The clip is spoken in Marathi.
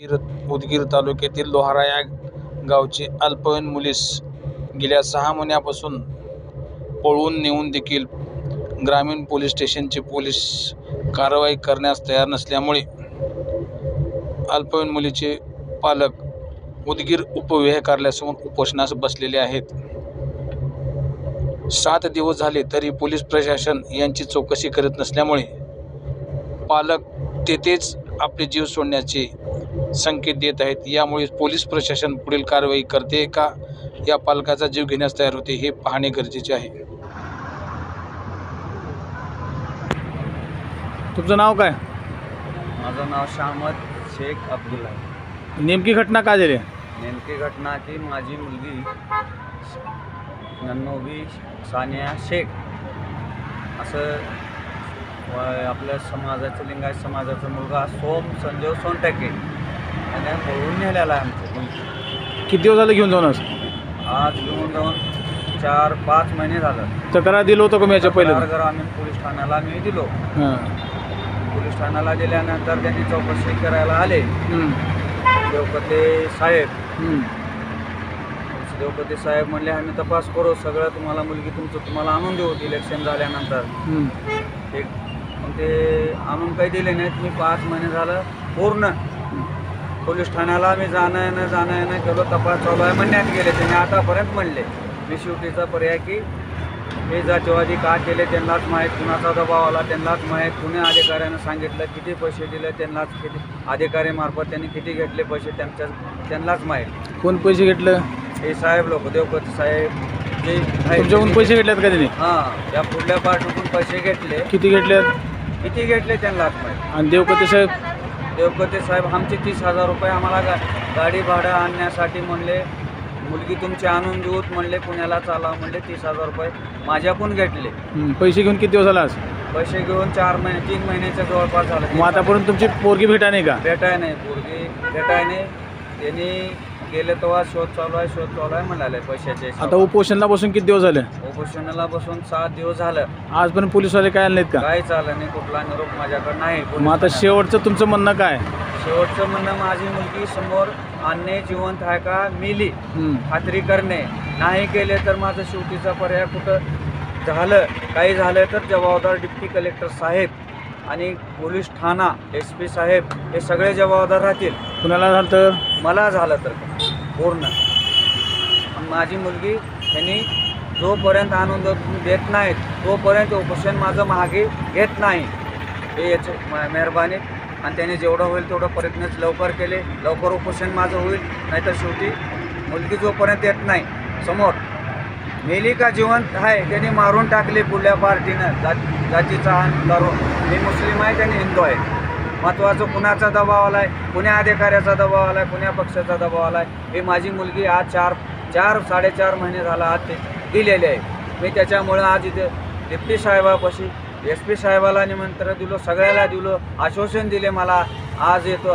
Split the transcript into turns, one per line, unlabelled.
उदगीर उदगीर तालुक्यातील लोहारा या गावची अल्पवयीन मुलीस गेल्या सहा महिन्यापासून पळवून नेऊन देखील ग्रामीण पोलीस स्टेशनचे पोलीस कारवाई करण्यास तयार नसल्यामुळे अल्पवयीन मुलीचे पालक उदगीर उपविभाग कार्यालयासमोर उपोषणास बसलेले आहेत. सात दिवस झाले तरी पोलीस प्रशासन यांची चौकशी करत नसल्यामुळे पालक तेथेच आपले जीव सोडण्याचे संकेत देत आहेत. यामुळे पोलीस प्रशासन पुढील कारवाई करते का? या पालकाचा जीव घेण्यास तयार होते हे पाहणे गरजेचे आहे. तुमचं नाव काय?
माझं नाव शामद शेख अब्दुल्ला
नेमकी घटना काय झाली?
नेमकी घटना की माझी मुलगी नन्नोबी सानिया शेख. असं व- आपल्या समाजाचं लिंगायत समाजाचा मुलगा सोम संजीव सोनटके त्याने पळवून नेलेला आहे आमचं.
किती दिवस झाले घेऊन जाऊन आज?
आज घेऊन जाऊन चार पाच महिने झालं.
तक्रार दिलं होतं का मी याच्या पहिलं
तक्रार ग्रामीण पोलीस ठाण्याला मी दिलो.
हां.
पोलीस ठाण्याला दिल्यानंतर त्यांनी चौकशी करायला आले.
हम्म.
देवकते साहेब.
हम्म.
देवपती साहेब म्हणले आम्ही तपास करू सगळं तुम्हाला मुलगी तुमचं तुम्हाला आणून देऊ. इलेक्शन झाल्यानंतर.
हम्म.
मग ते आणून काही दिले नाहीत. मी पाच महिने झालं पूर्ण. पोलीस ठाण्याला मी जाणं येणं जाणं येणं केलो तपास चालू आहे म्हणण्यात गेले. त्यांनी आतापर्यंत म्हणले मी शेवटीचा पर्याय की हे जातीवादी का केले त्यांनाच माहीत कुणाचा दबाव आला त्यांनाच माहीत. कुणी अधिकाऱ्यानं सांगितलं किती पैसे दिले त्यांनाच किती अधिकाऱ्यामार्फत त्यांनी किती घेतले पैसे त्यांच्या त्यांनाच माहीत.
कोण पैसे घेतलं?
हे साहेब लोक देवपती साहेब जे आहेत
तुमच्याकडून पैसे घेतलेत का त्यांनी?
हां त्या पुढल्या पार्टीतून पैसे घेतले.
किती घेतलेत?
किती घेतले त्यांनाच माहीत.
आणि देवकते साहेब?
देवकते साहेब आमचे तीस हजार रुपये आम्हाला गा गाडी भाडं आणण्यासाठी म्हणले. मुलगी तुमची आणून देऊत म्हणले पुण्याला चाला म्हणले तीस हजार रुपये माझ्याकडून घेतले.
पैसे घेऊन किती दिवस झाला आज?
पैसे घेऊन चार महिने तीन महिन्याच्या जवळपास झालं.
मग आतापर्यंत तुमची पोरगी भेटा नाही का?
भेटाय नाही पोरगी भेटाय नाही. त्यांनी गेले तेव्हा शोध चालू आहे शोध चालू आहे म्हणाले पैशाचे.
आता उपोषणला बसून किती दिवस झाले?
उपोषणाला बसून सात दिवस झालं.
आजपर्यंत पोलीसवाले काय नाहीत का?
काय चाललं नाही कुठला निरोप माझ्याकडे नाही.
मग आता शेवटचं तुमचं म्हणणं काय?
शेवटचं म्हणणं माझी मुलगी समोर आणणे जिवंत आहे का? मिली.
हम्म.
खात्री करणे. नाही केले तर माझं शेवटीचा पर्याय कुठं? झालं. काही झालं तर जबाबदार डिप्टी कलेक्टर साहेब आणि पोलीस ठाणा एस पी साहेब हे सगळे जबाबदार राहतील.
कुणाला झालं तर?
मला झालं तर. पूर्ण. आणि माझी मुलगी त्यांनी जोपर्यंत आनंद देत नाहीत तोपर्यंत उपोषण माझं मागे घेत नाही. हे याची म- मेहरबानी. आणि त्याने जेवढं होईल तेवढं प्रयत्नच लवकर केले. लवकर उपोषण माझं होईल नाहीतर शेवटी मुलगी जोपर्यंत येत नाही समोर. मेली का जिवंत आहे त्यांनी मारून टाकले पुढल्या पार्टीनं. जात जातीचा करून. मी मुस्लिम आहे त्यांनी हिंदू आहे. महत्त्वाचं कुणाचा दबाव आला आहे कुण्या अधिकाऱ्याचा दबाव आला आहे कुण्या पक्षाचा दबाव आहे हे माझी मुलगी आज चार चार साडेचार महिने झाला आज ते दिलेले आहे. मी त्याच्यामुळं आज इथे डिप्टी साहेबापाशी एस पी साहेबाला निमंत्रण दिलो सगळ्याला दिलो आश्वासन दिले मला. आज येतो